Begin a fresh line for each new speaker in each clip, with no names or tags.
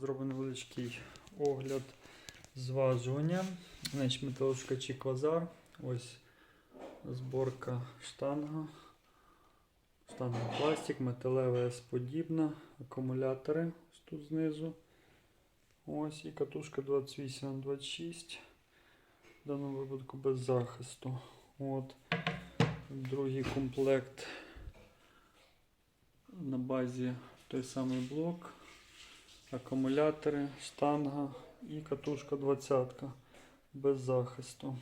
зробимо невеличкий огляд зважування. Значить, металошукачі квазар. Ось зборка штанга. Штанга пластик, металева С-подібна, акумулятори ось тут знизу. Ось і катушка 28 на 26. В даному випадку без захисту. От. Другий комплект на базі той самий блок, акумулятори, штанга і катушка 20 без захисту.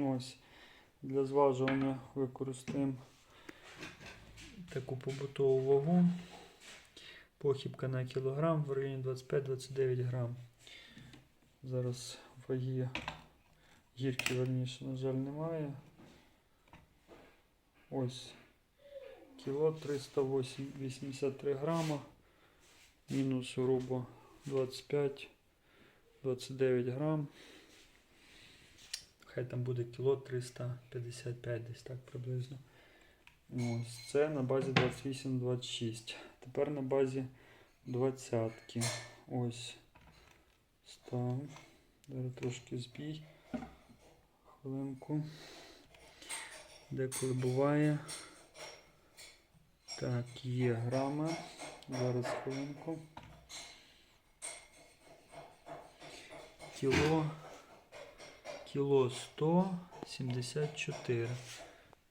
Ось. Для зважування використаємо таку побутову вагу. Похибка на кілограм в районі 25-29 грам. Зараз ваги гірки, верніше, на жаль, немає. Ось кіло 383 грама. Мінус грубо 25-29 грам. Хай там буде кіло 355 десь так приблизно. Ось це на базі 28-26. Тепер на базі 20. Ось. Став. Зараз трошки збій. Хвилинку. Деколи буває. Так, є грами. Зараз хвилинку. Кіло. Кіло 174.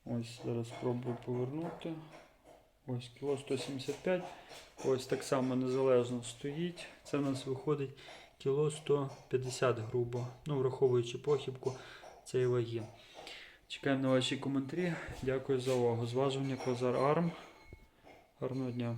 Ось зараз спробую повернути. Ось кіло 175. Ось так само незалежно стоїть. Це в нас виходить кіло 150 грубо. Ну, враховуючи похибку цієї ваги. Чекаємо на ваші коментарі. Дякую за увагу. Зважування Козар Арм. Гарного дня.